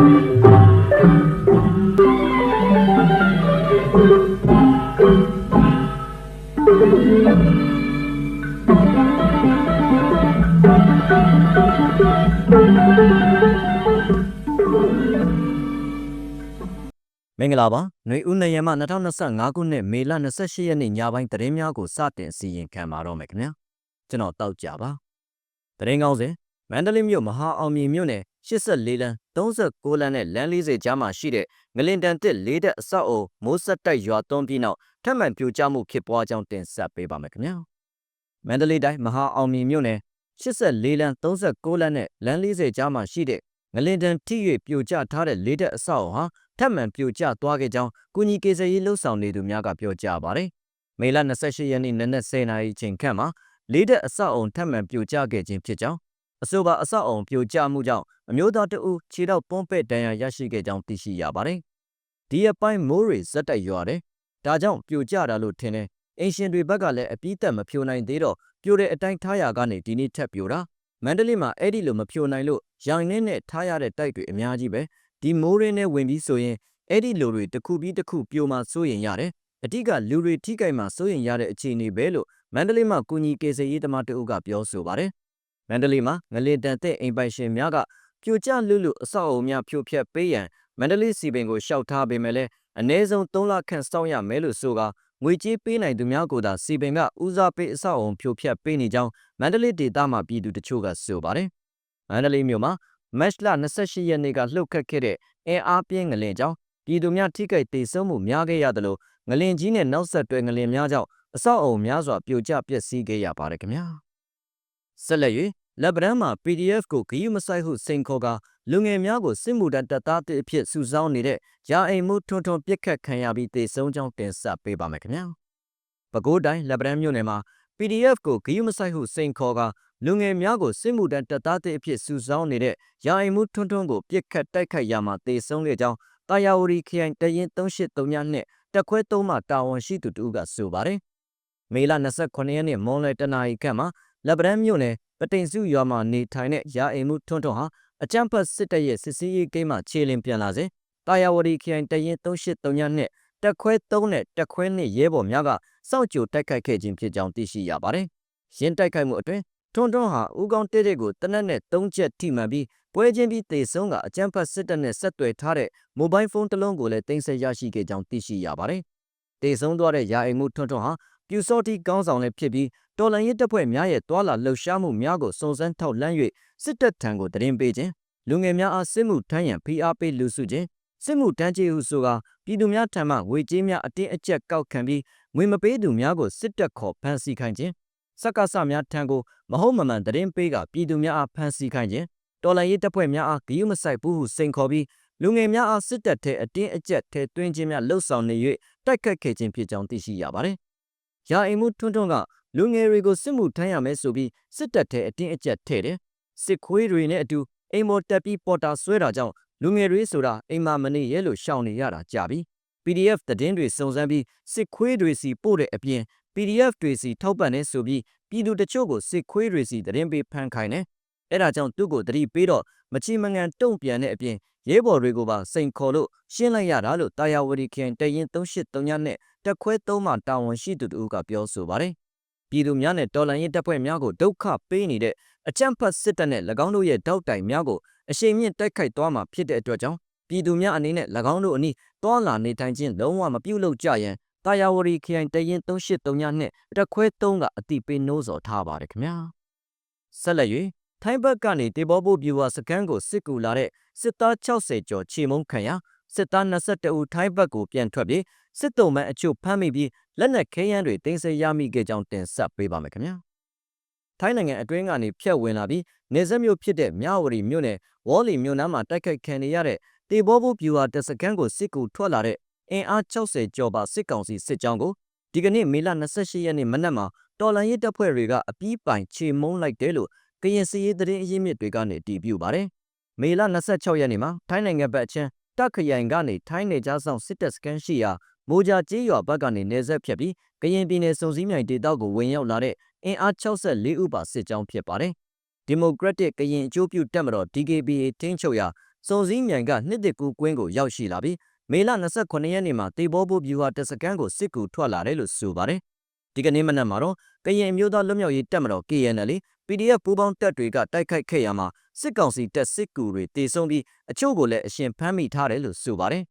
မင်္ဂလာပါຫນွေဦးနယံမ2025ခုနှစ်မေလ28ရက်နေ့ညပိုင်းသတင်းများကိုစတင်စီရင်ခံပါတော့မယ်ခင်ဗျာကျွန်တော်တောက်ကြပါသတင်းကောင်းစဉ် မန္တလေးမြို့မဟာအောင်မြေမြို့နယ်84လမ်း39လမ်းနဲ့လမ်း40ကြားမှာရှိတဲ့ငလင်တန်တစ်လေးတက်အဆောက်အုံမိုးဆက်တိုက်ရွာသွန်းပြီးနောက်ထပ်မံပြိုကျမှုဖြစ်ပွားကြောင်းတင်ဆက်ပေးပါမယ်ခင်ဗျာမန္တလေးတိုင်းမဟာအောင်မြေမြို့နယ်84လမ်း39လမ်းနဲ့လမ်း40ကြားမှာရှိတဲ့ငလင်တန်ထိ၍ပြိုကျထားတဲ့လေးတက်အဆောက်အုံဟာထပ်မံပြိုကျသွားခဲ့ကြောင်းကုညီကေဆယ်ရေးလှုပ်ဆောင်နေသူများကပြောကြားပါတယ်။မေလ28ရက်နေ့နနက်10:00နာရီချိန်ခန့်မှာလေးတက်အဆောက်အုံထပ်မံပြိုကျခဲ့ခြင်းဖြစ်ကြောင်း အဆိုပါအဆောက်အုံပြိုကျမှုကြောင့်အမျိုးသားတအုပ်ခြေတော့ပွန်းပဲ့ဒဏ်ရာရရှိခဲ့ကြောင်းသိရှိရပါတယ်။ဒီအပိုင်းမိုးတွေဇက်တိုက်ရွာတယ်။ဒါကြောင့်ပြိုကျတာလို့ထင်တယ်။အင်ရှင်တွေဘက်ကလည်းအပြည့်သက်မဖြိုနိုင်သေးတော့ပြိုတဲ့အတိုင်းထားရကနေဒီနေ့ထပ်ပြိုတာမန္တလေးမှာအဲ့ဒီလိုမဖြိုနိုင်လို့ရောင်နှင်းနဲ့ထားရတဲ့တိုက်တွေအများကြီးပဲဒီမိုးရင်းနဲ့ဝင်ပြီးဆိုရင်အဲ့ဒီလိုတွေတစ်ခုပြီးတစ်ခုပြိုမှစိုးရင်ရတယ်အတိကလူတွေထိကြိုက်မှစိုးရင်ရတဲ့အခြေအနေပဲလို့မန္တလေးမှာကုညီကေဆယ်ရေးသမားတအုပ်ကပြောဆိုပါတယ် မန္တလေးမှာငလင်တန်တဲ့အိမ်ပိုင်ရှင်များကပြိုကျလွတ်လွတ်အဆောက်အအုံများဖြိုဖျက်ပေးရန်မန္တလေးစီပင်ကိုရှောက်ထားပေမဲ့လည်းအ ਨੇ ဆုံး3လခန့်စောင့်ရမယ်လို့ဆိုကငွေကြေးပေးနိုင်သူများကိုသာစီပင်ကဦးစားပေးအဆောက်အုံဖြိုဖျက်ပေးနေကြောင်းမန္တလေးဒေသမှာပြည်သူတချို့ကဆိုပါတယ်မန္တလေးမြို့မှာမတ်လ28ရက်နေ့ကလှုပ်ခတ်ခဲ့တဲ့အင်အားပြင်းငလင်ကြောင့်ပြည်သူများထိခိုက်ဒေဆုံးမှုများခဲ့ရသလိုငလင်ကြီးနဲ့နောက်ဆက်တွဲငလင်များကြောင့်အဆောက်အအုံများစွာပြိုကျပျက်စီးခဲ့ရပါတယ်ခင်ဗျာဆက်လက်၍ လက်ဗရန်မှာ PDF ကိုဂရုမစိုက်ဟုစိန်ခေါ်ကလူငယ်များကိုစစ်မှုထမ်းတပ်သားတစ်အဖြစ်စုဆောင်းနေတဲ့ရာအိမ်မှုထွန်းထွန်းပြစ်ခတ်ခံရပြီးတေဆုံးကြောင်းတင်ဆက်ပေးပါမယ်ခင်ဗျာပဲခူးတိုင်းလက်ဗရန်မြို့နယ်မှာ PDF ကိုဂရုမစိုက်ဟုစိန်ခေါ်ကလူငယ်များကိုစစ်မှုထမ်းတပ်သားတဲ့အဖြစ်စုဆောင်းနေတဲ့ရာအိမ်မှုထွန်းထွန်းကိုပြစ်ခတ်တိုက်ခိုက်ရမှာတေဆုံးခဲ့ကြောင်းတာယာဝတီခရိုင်တရင်383နဲ့တက်ခွဲ3မှတာဝန်ရှိသူတို့ကဆိုပါတယ်။မေလ29ရက်နေ့မွန်လယ်တနာရီခန့်မှာ လက်ဗရန်မြို့နယ်ပတိန်စုရွာမှာနေထိုင်တဲ့ရာအိမ်မှုထွန်းထွန်းဟာအကြံဖတ်စစ်တပ်ရဲ့စစ်စည်းရေးဂိမ်းမှာခြေလင်ပြန်လာစဉ်တာယာဝတီခရိုင်တရင်383နဲ့တက်ခွဲ3နဲ့တက်ခွဲ2ရဲဘော်များကစောင့်ကြိုတိုက်ခိုက်ခဲ့ခြင်းဖြစ်ကြောင်းသိရှိရပါတယ်။ရင်းတိုက်ခိုက်မှုအတွင်းထွန်းထွန်းဟာဦးကောင်းတဲတဲ့ကိုတနက်နဲ့၃ချက်ထိမှန်ပြီးပွဲချင်းပြီးတေဆုံးကအကြမ်းဖက်စစ်တပ်နဲ့ဆက်သွယ်ထားတဲ့မိုဘိုင်းဖုန်းတစ်လုံးကိုလည်းတင်ဆက်ရရှိခဲ့ကြောင်းသိရှိရပါတယ်။တေဆုံးသွားတဲ့ရာအိမ်မှုထွန်းထွန်းဟာပြူစောတိကောင်းဆောင်လည်းဖြစ်ပြီး တော်လန်ရေးတပ်ဖွဲ့များရဲ့တွာလာလှုပ်ရှားမှုများကိုစုံစမ်းထောက်လှမ်း၍စစ်တပ်ထံကိုတရင်ပေးခြင်းလူငယ်များအားစစ်မှုထမ်းရန်ဖိအားပေးလူစုခြင်းစစ်မှုတန်းကျေးဟုဆိုကပြည်သူများထံမှငွေကြေးများအတင်းအကျပ်ကောက်ခံပြီးငွေမပေးသူများကိုစစ်တပ်ခေါ်ဖမ်းဆီးခိုင်းခြင်းစက္ကစများထံကိုမဟုတ်မမှန်တရင်ပေးကပြည်သူများအားဖမ်းဆီးခိုင်းခြင်းတော်လှန်ရေးတပ်ဖွဲ့များအားဂရုမစိုက်ဘူးဟုစိန်ခေါ်ပြီးလူငယ်များအားစစ်တပ်ထဲအတင်းအကျပ်ထဲတွင်းခြင်းများလှုပ်ဆောင်နေ၍တိုက်ခတ်ခဲ့ခြင်းဖြစ်ကြောင်းသိရှိရပါတယ်။ရာအိမ်မှုထွန်းထွန်းက လူငယ်တွေကိုစစ်မှုထမ်းရမယ်ဆိုပြီးစစ်တပ်ထဲအတင်းအကျပ်ထဲတယ်။စစ်ခွေးတွေနဲ့အတူအိမ်မော်တက်ပြီးပေါ်တာဆွဲတာကြောင့်လူငယ်တွေဆိုတာအိမ်မာမနေရဲလို့ရှောင်နေရတာကြာပြီ။ PDF သတင်းတွေစုံစမ်းပြီးစစ်ခွေးတွေစီပို့တဲ့အပြင် PDF တွေစီထောက်ပံ့နေဆိုပြီးပြည်သူတချို့ကိုစစ်ခွေးတွေစီသတင်းပေးဖမ်းခိုင်းတယ်။အဲဒါကြောင့်သူ့ကိုတတိပေးတော့မချီမငန်တုံ့ပြန်တဲ့အပြင်ရဲဘော်တွေကိုပါစိန်ခေါ်လို့ရှင်းလိုက်ရတာလို့တာယာဝတီခရိုင်တရင်383နဲ့တက်ခွဲ3မှတာဝန်ရှိသူတို့ကပြောဆိုပါတယ်။ ပြည်သူများနဲ့တော်လှန်ရေးတပ်ဖွဲ့များကိုဒုက္ခပေးနေတဲ့အကြမ်းဖက်စစ်တပ်နဲ့၎င်းတို့ရဲ့တောက်တိုင်များကိုအရှိန်မြင့်တိုက်ခိုက်သွားမှာဖြစ်တဲ့အတွက်ကြောင့်ပြည်သူများအနေနဲ့၎င်းတို့အနီးတွာလာနေထိုင်ခြင်းလုံးဝမပြုတ်လို့ကြရန်တာယာဝတီခရိုင်တရင်383နဲ့တက်ခွဲ3ကအတိပေးနှိုးဆော်ထားပါတယ်ခင်ဗျာဆက်လက်၍ထိုင်းဘက်ကနေတေဘောဖို့ဗျူဟာစကန်ကိုစစ်ကူလာတဲ့စစ်သား60ကျော်ချေမုန်းခံရစစ်သား22ဦးထိုင်းဘက်ကိုပြန်ထွက်ပြီးစစ်တုံးမန်အချို့ဖမ်းမိပြီး လက်နက်ခဲယမ်းတွေတင်ဆက်ရမိခဲ့ကြောင်းတင်ဆက်ပေးပါမယ်ခင်ဗျာထိုင်းနိုင်ငံအတွင်းကနေဖြတ်ဝင်လာပြီးနေဆက်မြို့ဖြစ်တဲ့မြဝတီမြို့နယ်ဝေါ်လီမြို့နားမှာတိုက်ခိုက်ခံနေရတဲ့တေဘောဖို့ဗျူဟာတစကန်ကိုစစ်ကူထွက်လာတဲ့အင်အား60ကျော်ပါစစ်ကောင်စီစစ်ကြောင်းကိုဒီကနေ့မေလ28ရက်နေ့မနက်မှာတော်လန်ရေးတပ်ဖွဲ့တွေကအပြီးပိုင်ချေမုန်းလိုက်တယ်လို့ကရင်စည်ရေးသတင်းအရင်းမြစ်တွေကနေတည်ပြုပါတယ်။မေလ26ရက်နေ့မှာထိုင်းနိုင်ငံဘက်အချင်းတက်ခရိုင်ကနေထိုင်းနယ်ကြားဆောင်စစ်တပ်စခန်းရှိရာ မိုဂျာကျေးရွာဘက်ကနေနေဆက်ဖြတ်ပြီးကရင်ပြည်နယ်စုံစည်းမြိုင်ဒေသကိုဝင်ရောက်လာတဲ့အင်အား64ဦးပါစစ်ကြောင်းဖြစ်ပါတယ်။ဒီမိုကရက်တစ်ကရင်အကျိုးပြုတပ်မတော် DKBA တင်းချုပ်ရာစုံစည်းမြိုင်ကနှစ်တစ်ကူကွင်းကိုရောက်ရှိလာပြီးမေလ29ရက်နေ့မှာတေဘောဘိုးဗျူဟာတပ်စခန်းကိုစစ်ကူထွက်လာတယ်လို့ဆိုပါတယ်။ဒီကနေ့မနက်မှာတော့ကရင်အမျိုးသားလွတ်မြောက်ရေးတပ်မတော် KNL PDF ပူးပေါင်းတပ်တွေကတိုက်ခိုက်ခဲ့ရမှာစစ်ကောင်စီတပ်စစ်ကူတွေတေဆုံးပြီးအချို့ကိုလည်းအရှင်ဖမ်းမိထားတယ်လို့ဆိုပါတယ်။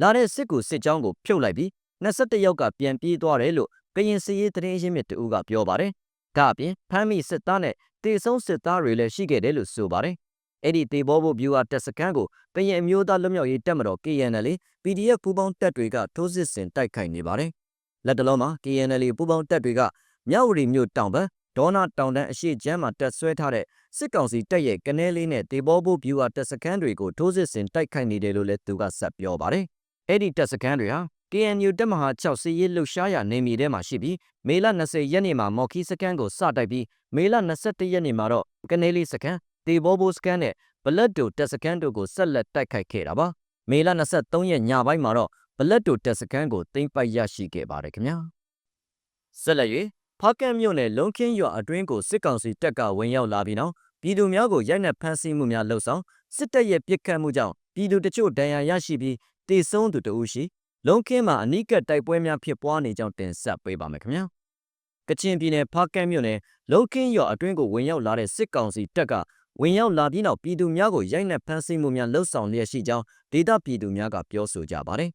လာတဲ့စစ်ကူစစ်ကြောင်းကိုဖြုတ်လိုက်ပြီး21ယောက်ကပြန်ပြေးသွားတယ်လို့ကရင်စည်ရေးသတင်းရင်းမြစ်တူကပြောပါတယ်။ဒါအပြင်ဖမ်းမိစစ်သားနဲ့တေဆုံးစစ်သားတွေလည်းရှိခဲ့တယ်လို့ဆိုပါတယ်။အဲ့ဒီတေဘောဘိုဗျူဟာတပ်စခန်းကိုကရင်အမျိုးသားလွတ်မြောက်ရေးတပ်မတော် KNL PDF ပူးပေါင်းတပ်တွေကထိုးစစ်ဆင်တိုက်ခိုက်နေပါတယ်။လက်တလုံးမှာ KNL ပူးပေါင်းတပ်တွေကမြောက်ဝတီမြို့တောင်ဘက်ဒေါနာတောင်တန်းအရှိချမ်းမှာတက်ဆွဲထားတဲ့စစ်ကောင်စီတပ်ရဲ့ကနဲလေးနဲ့တေဘောဘိုဗျူဟာတပ်စခန်းတွေကိုထိုးစစ်ဆင်တိုက်ခိုက်နေတယ်လို့လည်းသူကဆက်ပြောပါတယ်။ အဲ့ဒီတပ်စခန်းတွေဟာ KNU တပ်မဟာ6စစ်ရေးလှုပ်ရှားရာနေမြေထဲမှာရှိပြီးမေလ20ရက်နေ့မှာမော်ခီစကန်ကိုစတိုက်ပြီးမေလ21ရက်နေ့မှာတော့ကနေလီစကန်တေဘောဘိုစကန်နဲ့ဘလက်တိုတပ်စကန်တို့ကိုဆက်လက်တိုက်ခိုက်ခဲ့တာပါမေလ23ရက်ညပိုင်းမှာတော့ဘလက်တိုတပ်စကန်ကိုသိမ်းပိုက်ရရှိခဲ့ပါတယ်ခင်ဗျာဆက်လက်၍ဖားကန့်မြို့နယ်လုံခင်းရွာအတွင်းကိုစစ်ကောင်စီတပ်ကဝင်ရောက်လာပြီးနောက်ပြည်သူများကိုရိုက်နှက်ဖမ်းဆီးမှုများလှုပ်ဆောင်စစ်တပ်ရဲ့ပြစ်ခတ်မှုကြောင့်ပြည်သူတချို့ဒဏ်ရာရရှိပြီး တေဆုံးသူတဦးရှိလုံးခင်းမှာအနိကတိုက်ပွဲများဖြစ်ပွားနေကြောင်းတင်ဆက်ပေးပါမယ်ခင်ဗျာကချင်ပြည်နယ်ဖားကန့်မြို့နယ်လုံးခင်းရွာအတွင်းကိုဝင်ရောက်လာတဲ့စစ်ကောင်စီတပ်ကဝင်ရောက်လာပြီးနောက်ပြည်သူများကိုရိုက်နှက်ဖမ်းဆီးမှုများလှုပ်ဆောင်လျက်ရှိကြောင်းဒေသပြည်သူများကပြောဆိုကြပါတယ်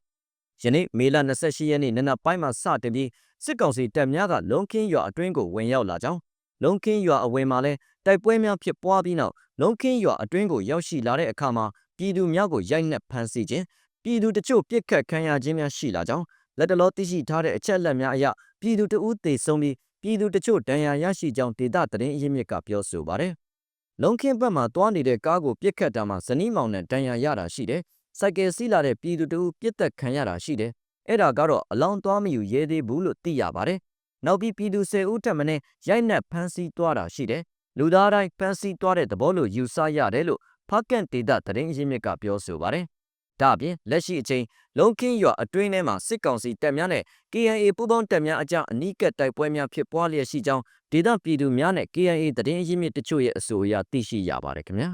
ယနေ့မေလ28ရက်နေ့နနက်ပိုင်းမှာစတင်ပြီးစစ်ကောင်စီတပ်များကလုံးခင်းရွာအတွင်းကိုဝင်ရောက်လာကြောင်းလုံးခင်းရွာအဝယ်မှာလဲတိုက်ပွဲများဖြစ်ပွားပြီးနောက်လုံးခင်းရွာအတွင်းကိုရောက်ရှိလာတဲ့အခါမှာပြည်သူများကိုရိုက်နှက်ဖမ်းဆီးခြင်း ပြည်သူတချို့ပြစ်ခတ်ခံရခြင်းများရှိလာကြောင်းလက်တလောသိရှိထားတဲ့အချက်အလက်များအရပြည်သူတဦးသေဆုံးပြီးပြည်သူတချို့ဒဏ်ရာရရှိကြောင်းဒေသသတင်းအရင်းမြစ်ကပြောဆိုပါတယ်။လုံခင်းဘက်မှတွားနေတဲ့ကားကိုပြစ်ခတ်တာမှာဇနီးမောင်နဲ့ဒဏ်ရာရတာရှိတယ်။စိုက်ကယ်စီးလာတဲ့ပြည်သူတဦးပြစ်သက်ခံရတာရှိတယ်။အဲ့ဒါကတော့အလောင်းသွားမယူရဲသေးဘူးလို့သိရပါတယ်။နောက်ပြီးပြည်သူ၁၀ဦးထက်မနည်းရိုက်နှက်ဖမ်းဆီးသွားတာရှိတယ်။လူသားတိုင်းဖမ်းဆီးသွားတဲ့သဘောလို့ယူဆရတယ်လို့ဖားကန်ဒေတာသတင်းရင်းမြစ်ကပြောဆိုပါတယ်။ ဒါအပြင်လက်ရှိအချိန်လုံခင်းရွာအတွင်းထဲမှာစစ်ကောင်စီတပ်များနဲ့ KIA ပူးပေါင်းတပ်များအကြောင်းအနီးကပ်တိုက်ပွဲများဖြစ်ပွားလျက်ရှိကြောင်းဒေသပြည်သူများနဲ့ KIA သတင်းရင်းမြစ်တချို့ရဲ့အဆိုအရသိရှိရပါတယ်ခင်ဗျာ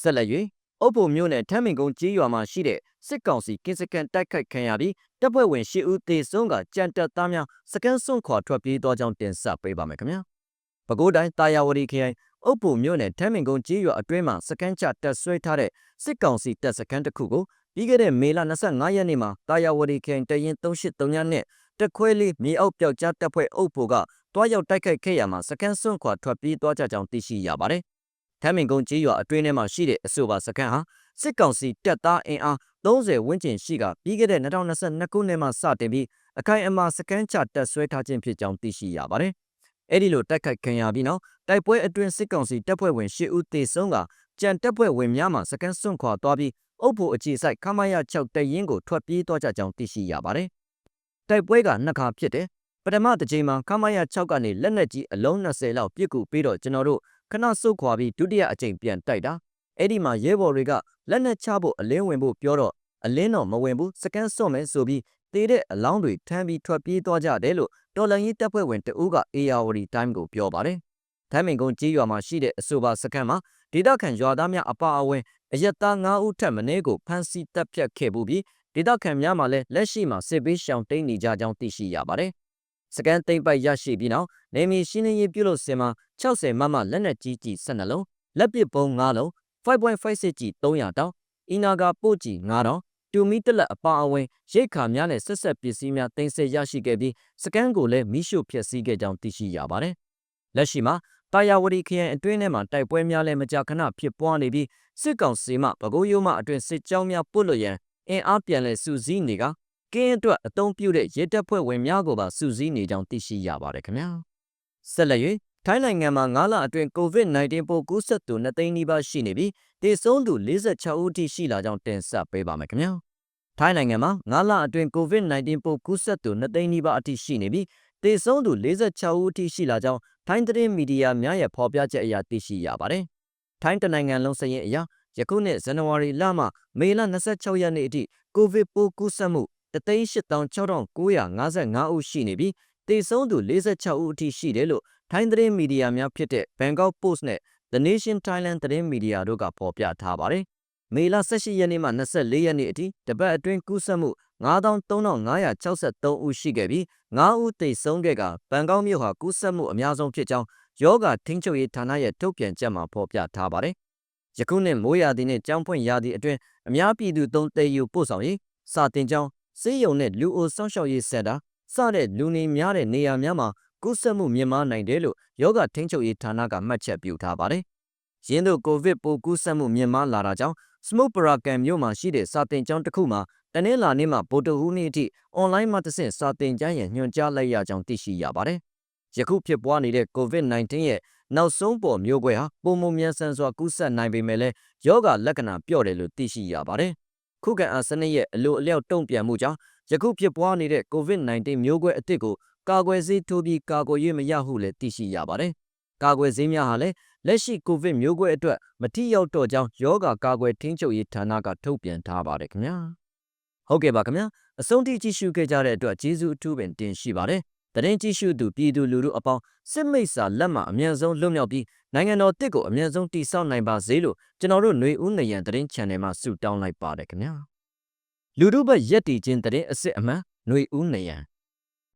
ဆက်လက်၍အုပ်ဖို့မြို့နယ်ထမ်းမင်ကုန်းကြီးရွာမှာရှိတဲ့စစ်ကောင်စီကင်းစကန်တိုက်ခိုက်ခံရပြီးတပ်ဖွဲ့ဝင်၈ဦးသေဆုံးကကြံတက်သားများစကန်စွန့်ခွာထွက်ပြေးသွားကြောင်းတင်ဆက်ပေးပါမယ်ခင်ဗျာပဲခူးတိုင်းတာယာဝတီခရိုင် အုပ်ဖို့မြို့နယ်ထမ်းမင်ကုန်းကြီးရွာအတွင်းမှာစကန်ချတက်ဆွဲထားတဲ့စစ်ကောင်စီတပ်စကန်တစ်ခုကိုပြီးခဲ့တဲ့မေလ25ရက်နေ့မှာတာယာဝတီခရိုင်တရင်383ညနဲ့တက်ခွဲလေးမြေအောက်ပြောက်ကြားတပ်ဖွဲ့အုပ်ဖို့ကတွားရောက်တိုက်ခိုက်ခဲ့ရမှာစကန်စွန့်ခွာထွက်ပြေးသွားကြကြောင်းသိရှိရပါတယ်ထမ်းမင်ကုန်းကြီးရွာအတွင်းထဲမှာရှိတဲ့အဆိုပါစကန်ဟာစစ်ကောင်စီတပ်သားအင်အား30ဝန်းကျင်ရှိကပြီးခဲ့တဲ့2022ခုနှစ်မှာစတင်ပြီးအခိုင်အမာစကန်ချတပ်ဆွဲထားခြင်းဖြစ်ကြောင်းသိရှိရပါတယ်။ အဲဒီလိုတိုက်ခိုက်ခံရပြီးနောက်တိုက်ပွဲအတွင်းစစ်ကောင်စီတပ်ဖွဲ့ဝင်10ဦးသေဆုံးကကြံတပ်ဖွဲ့ဝင်များမှစကန်စွန့်ခွာသွားပြီးအုပ်ဖို့အခြေဆိုင်ခမရ6တရင်ကိုထွက်ပြေးသွားကြကြောင်းသိရှိရပါတယ်။တိုက်ပွဲကနှစ်ခါဖြစ်တယ်။ပထမတစ်ချိန်မှာခမရ6ကနေလက်နက်ကြီးအလုံး20လောက်ပြစ်ကူပြီးတော့ကျွန်တော်တို့ခဏဆုတ်ခွာပြီးဒုတိယအကြိမ်ပြန်တိုက်တာအဲ့ဒီမှာရဲဘော်တွေကလက်နက်ချဖို့အလင်းဝင်ဖို့ပြောတော့အလင်းတော့မဝင်ဘူးစကန်စွန့်မယ်ဆိုပြီး တေးတဲ့အလောင်းတွေထမ်းပြီးထွက်ပြေးသွားကြတယ်လို့တော်လန်ရေးတပ်ဖွဲ့ဝင်တဦးက ARD Time ကိုပြောပါတယ်။ထမ်းမင်ကုန်းကြီးရွာမှာရှိတဲ့အဆိုပါစကန်မှာဒေသခံရွာသားများအပါအဝင်အရက်သား9ဦးထက်မနည်းကိုဖမ်းဆီးတပ်ဖြတ်ခဲ့ပြီးဒေသခံများမှလည်းလက်ရှိမှာစစ်ပေးရှောင်တိန်နေကြကြောင်းသိရှိရပါတယ်။စကန်သိမ့်ပိုက်ရရှိပြီးနောက်နေမီရှင်းလင်းရေးပြုလုပ်စင်မှာ60မမလက်နက်ကြီးကြီး12လုံးလက်ပစ်ပုံး9လုံး5.56ကြီး300တောင်းအီနာဂါပို့ကြီး9တောင်း တူမီတက်လက်အပါအဝင်ရိတ်ခါများနဲ့ဆက်ဆက်ပစ္စည်းများတင်ဆက်ရရှိခဲ့ပြီးစကန်ကိုလည်းမိရှုဖျက်ဆီးခဲ့ကြောင်းသိရှိရပါတယ်။လက်ရှိမှာတာယာဝတီခရိုင်အတွင်းထဲမှာတိုက်ပွဲများလည်းမကြာခဏဖြစ်ပွားနေပြီးစစ်ကောင်စီမှပဲခူးရိုးမှအတွင်းစစ်ကြောင်းများပုတ်လို့ရန်အင်အားပြန်လည်စုစည်းနေကကင်းအတွက်အုံပြုတဲ့ရဲတပ်ဖွဲ့ဝင်များကိုပါစုစည်းနေကြောင်းသိရှိရပါတယ်ခင်ဗျာဆက်လက်၍ထိုင်းနိုင်ငံမှာ9လအတွင်း COVID-19 ပိုးကူးစက်သူ2သိန်းနီးပါးရှိနေပြီး သေဆုံးသူ46ဦးထိရှိလာကြောင်းတင်ဆက်ပေးပါမယ်ခင်ဗျာထိုင်းနိုင်ငံမှာ9လအတွင်း COVID-19 ပိုးကူးစက်သူ2သိန်းနီးပါးအထိရှိနေပြီးသေဆုံးသူ46ဦးအထိရှိလာကြောင်းထိုင်းသတင်းမီဒီယာများရဲ့ဖော်ပြချက်အရသိရှိရပါတယ်။ထိုင်းတနိုင်ငံလုံးစရင်အရယခုနှစ်ဇန်နဝါရီလမှမေလ26ရက်နေ့အထိကိုဗစ်ပိုးကူးစက်မှု386,955ဦးရှိနေပြီးသေဆုံးသူ46ဦးအထိရှိတယ်လို့ထိုင်းသတင်းမီဒီယာများဖြစ်တဲ့ Bangkok Post နဲ့ The Nation Thailand သတင်းမီဒီယာတို့ကဖော်ပြထားပါတယ်မေလ18ရက်နေ့မှ24ရက်နေ့အထိတပတ်အတွင်းကူးစက်မှု93,563ဦးရှိခဲ့ပြီး9ဦးသေဆုံးခဲ့ကဘန်ကောက်မြို့ဟာကူးစက်မှုအများဆုံးဖြစ်ကြောင်းယောဂထိန်းချုပ်ရေးဌာနရဲ့ထုတ်ပြန်ချက်မှာဖော်ပြထားပါတယ်။ယခုနှစ်မိုးရာသီနဲ့ကြောင်းဖွင့်ရာသီအတွင်းအများပြည်သူသုံးသေးယူပို့ဆောင်ရေးစာတင်ကြောင်းစေယုံနဲ့လူအိုစောင့်ရှောက်ရေးစက်တာစတဲ့လူနေများတဲ့နေရာများမှာ ကူးစက်မှုမြင့်မားနိုင်တယ်လို့ယောဂထိန်းချုပ်ရေးဌာနကမှတ်ချက်ပြုထားပါတယ်။ရင်းတို့ကိုဗစ်ပိုးကူးစက်မှုမြင့်မားလာတာကြောင့်စမုတ်ပရာကန်မြို့မှာရှိတဲ့စာတင်ကျောင်းတစ်ခုမှာတနင်္လာနေ့မှာဗိုလ်တဟူးနေ့အထိအွန်လိုင်းမှာတဆင့်စာတင်ကြရန်ညွှန်ကြားလိုက်ရကြောင်းသိရှိရပါတယ်။ယခုဖြစ်ပွားနေတဲ့ COVID-19 ရဲ့နောက်ဆုံးပေါ်မျိုးကွဲဟာပုံမမြန်ဆန်စွာကူးစက်နိုင်ပေမဲ့လည်းယောဂလက္ခဏာပျော့တယ်လို့သိရှိရပါတယ်။ခုခံအားစနစ်ရဲ့အလိုအလျောက်တုံ့ပြန်မှုကြောင့်ယခုဖြစ်ပွားနေတဲ့ COVID-19 မျိုးကွဲအသစ်ကို ကာကွယ်ဆေးထိုးပြီးကာကွယ်ရေးမရဟုလည်းသိရှိရပါတယ်။ကာကွယ်ဆေးများဟာလည်းလက်ရှိကိုဗစ်မျိုးကွဲအတွက်မထိရောက်တော့ကြောင်းယောဂကာကွယ်ထိန်းချုပ်ရေးဌာနကထုတ်ပြန်ထားပါတယ်ခင်ဗျာဟုတ်ကဲ့ပါခင်ဗျာအဆုံးထိကြည့်ရှုခဲ့ကြတဲ့အတွက်ကျေးဇူးအထူးပင်တင်ရှိပါတယ်တရင်ကြည့်ရှုသူပြည်သူလူထုအပေါင်းစစ်မိတ်စာလက်မှအမြန်ဆုံးလွတ်မြောက်ပြီးနိုင်ငံတော်တစ်ကိုအမြန်ဆုံးတည်ဆောက်နိုင်ပါစေလို့ကျွန်တော်တို့ຫນွေဦးနေရန်တရင် channel မှာဆုတောင်းလိုက်ပါတယ်ခင်ဗျာလူထုဘက်ရက်တည်ခြင်းတရင်အစ်စ်အမှန်ຫນွေဦးနေရန်